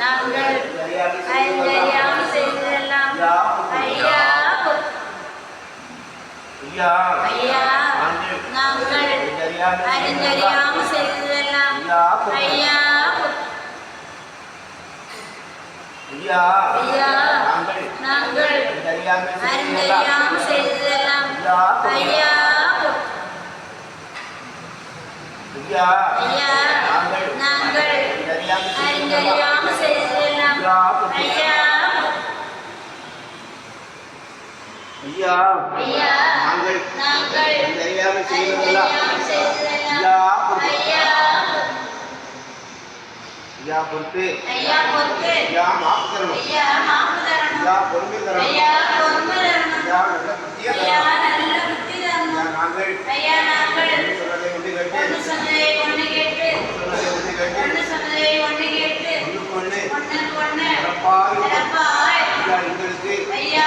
நாங்கள் அறிந்தறியாமல் செய்ததெல்லாம். ஐயா ஐயா ஐயா நாங்கள் அறிந்தறியாமல் செய்ததெல்லாம். ஐயா ஐயா நாங்கள் அறிந்தறியாமல் செய்ததெல்லாம். ஐயா ஐயா ஐயா. நாங்கள் அறிந்தறியாமல் செய்ததெல்லாம் ஐயா ஐயா பொறுத்து. ஐயா மாப்பு தரணும். ஐயா பொறுமை தரணும். ஐயா நல்ல புத்திய தரணும். நாங்கள் ஒன்று கேட்டு. ஒன்று சொன்னதை ஒன்று கேட்டு. சொல்றதை ஒன்று கேட்டு. ஒன்று சொன்னதை ஒன்று கேட்டு. ஒன்றுக்கு ஒன்று ஒன்றுக்கு ஒன்று சிறப்பாய் சிறப்பாய். ஐயா எங்களுக்கு ஐயா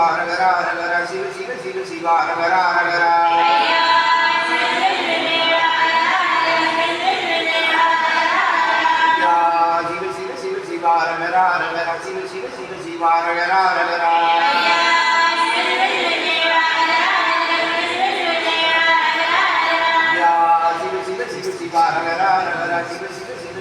சிவ சிவாரகரா அரகரா சிவ சிவ சிவ சிவாரகரா அரகரா ஐயா சிவ சிவ சிவ சிவாரகரா அரகரா சிவ சிவ சிவ சிவாரகரா அரகரா ஐயா சிவ சிவ சிவ சிவாரகரா அரகரா சிவ சிவ சிவ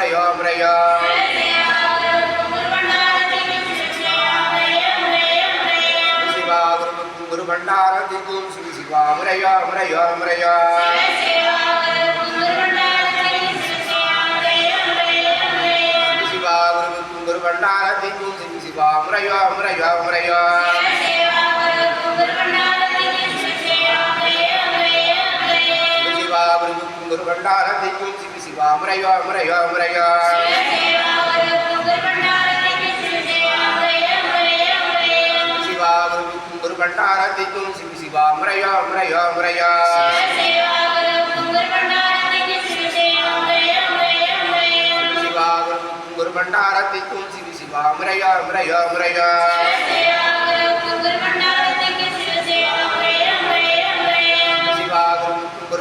முறையா முறையா முறையா சிவசிவாகமுத்து ஒரு பண்டாரத்தின் சிவ சிவா முறையோ முறையா முறையா சிவசிவாகமுத்து ஒரு பண்டாரத்தின் சிவ சிவா முறையோ முறையோ முறையோ சிவசிவாகமுத்து ஒரு பண்டாரத்தின் சிவ சிவா முறையோ முறையோ முறையா சிவசிவாகமுத்து ஒரு பண்டாரத்தின் சிவ சிவா முறையோ முறையோ முறையா சிவசிவாகமுத்து ஒரு பண்டாரத்தின் சிவ சிவா முறையோ முறையோ முறையோ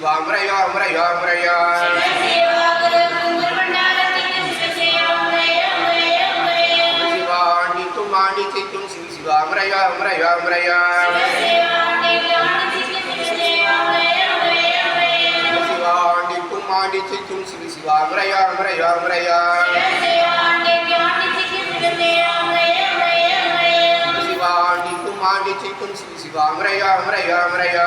శివామరయ అమరయ అమరయ. శివాణి తుమాణి చిత్యం శివ శివామరయ అమరయ అమరయ. శివాణి కుమాణి చిత్యం శివ శివామరయ అమరయ అమరయ. శివాణి కుమాణి చిత్యం శివ శివామరయ అమరయ అమరయ.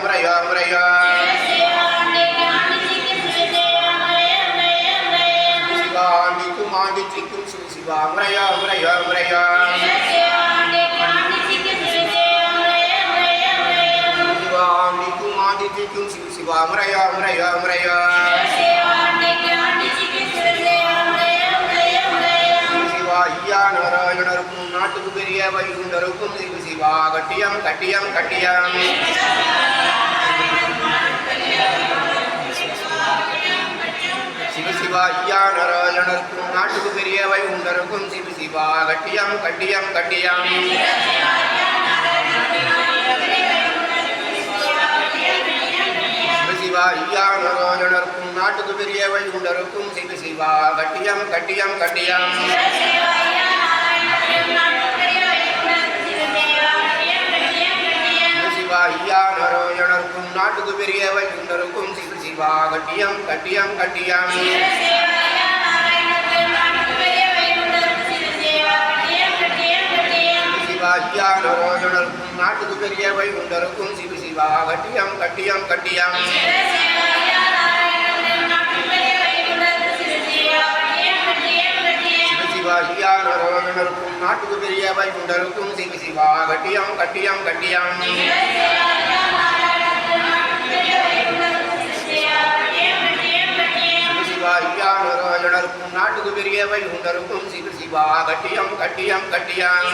అమరయ అమరయ శివాండి కుమాండి చిక్కుం శివ అమరయ అమరయ అమరయ శివాండి కుమాండి చిక్కుం శివ అమరయ అమరయ అమరయ நாராயணருக்கும் நாட்டுக்கு பெரிய வைகுண்டருக்கும் திரு சிவா கட்டியம் கட்டியம் கட்டியம் சிவசிவா ஐயா நாராயணருக்கும் நாட்டுக்கு பெரிய வைகுண்டருக்கும் சிவ சிவா கட்டியம் கட்டியம் கட்டியம் சிவ ஐயா நாராயணருக்கும் நாட்டுக்கு பெரிய வைகுண்டருக்கும் சிவ சிவா கட்டியம் கட்டியம் கட்டியம் you. சிவா ஐயா நாராயணருக்கும் நாட்டுக்கு பெரிய வைகுண்டருக்கும் சிவ சிவா கட்டியம் கட்டியம். கட்டியம் நாட்டுக்கு பெரிய வைகுண்டருக்கும் சிவ சிவா கட்டியம் கட்டியம். கட்டியம் சிவ சிவா நாட்டுக்கு பெரிய வைகுண்டருக்கும் சிவி சிவா கட்டியம் கட்டியம் கட்டியம். சிவ சிவா நாட்டுக்கு பெரிய வைகுண்டருக்கும் சிவ சிவா கட்டியம் கட்டியம் கட்டியம்.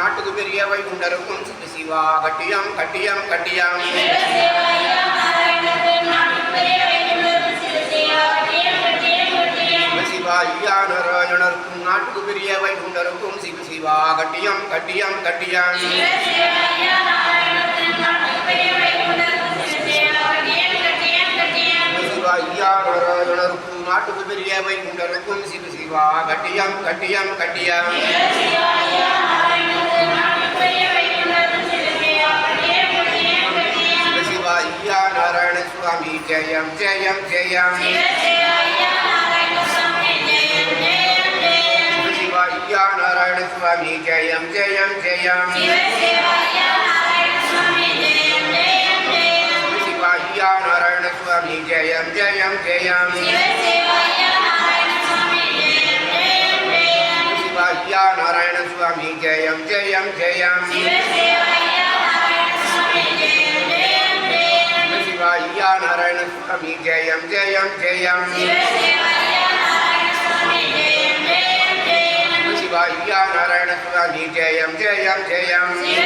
நாட்டுக்கு பெரியவை உண்டருக்கும் சித்து சிவா. கட்டியம் கட்டியம் கட்டியம். சிவா ஐயா நாராயணருக்கும் நாட்டுக்கு பெரியவை உண்டருக்கும் சிவ சிவா. கட்டியம் கட்டியம் கட்டியம். சிவா ஐயா நாராயணருக்கும் நாட்டுக்கு பெரியவை உண்டருக்கும் சிவ சிவா. கட்டியம் கட்டியம் கட்டியம். சுவாமி ஜெயம் ஜெயம் ஜெயம். சிவ சிவா ஐயா நாராயண சுவாமி ஜெயம் ஜெயம் ஜெயம். சிவ சிவா ஐயா நாராயண சுவாமி ஜெயம் ஜெயம் ஜெயம். ஐயா நாராயண சுவாமி ஜெயம் ஜெயம் ஜெயம் சிவ சிவா ஐயா நாராயண சுவாமி ஜெயம் ஜெயம் ஜெயம் சிவ சிவா ஐயா நாராயண சுவாமி ஜெயம் ஜெயம் ஜெயம் சிவ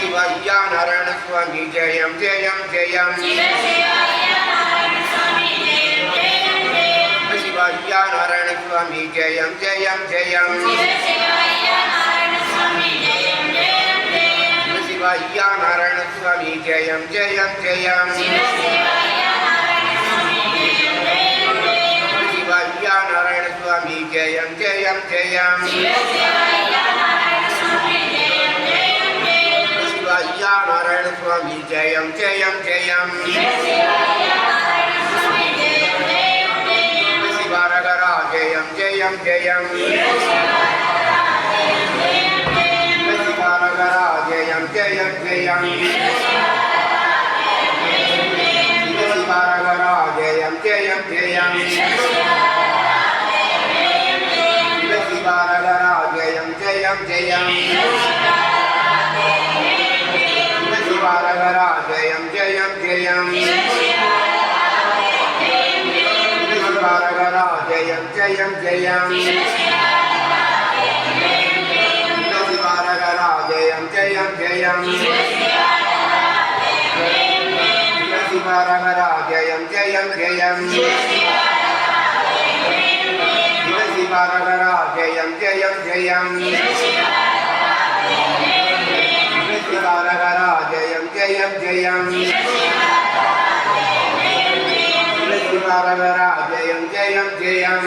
சிவா ஐயா நாராயண சுவாமி ஜெயம் ஜெயம் ஜெயம் స్వామి జయం జయం జయం. శివయ్య నారాయణ స్వామి జయం జయం జయం. శివయ్య నారాయణ స్వామి జయం జయం జయం. శివయ్య నారాయణ స్వామి జయం జయం జయం. జయం జయం జయం జయం జయం జయం జయం జయం జయం జయం జయం జయం శివ రమర జయం జయం జయం శివ శివ రమర జయం జయం జయం శివ శివ రమర జయం జయం జయం జయం జయం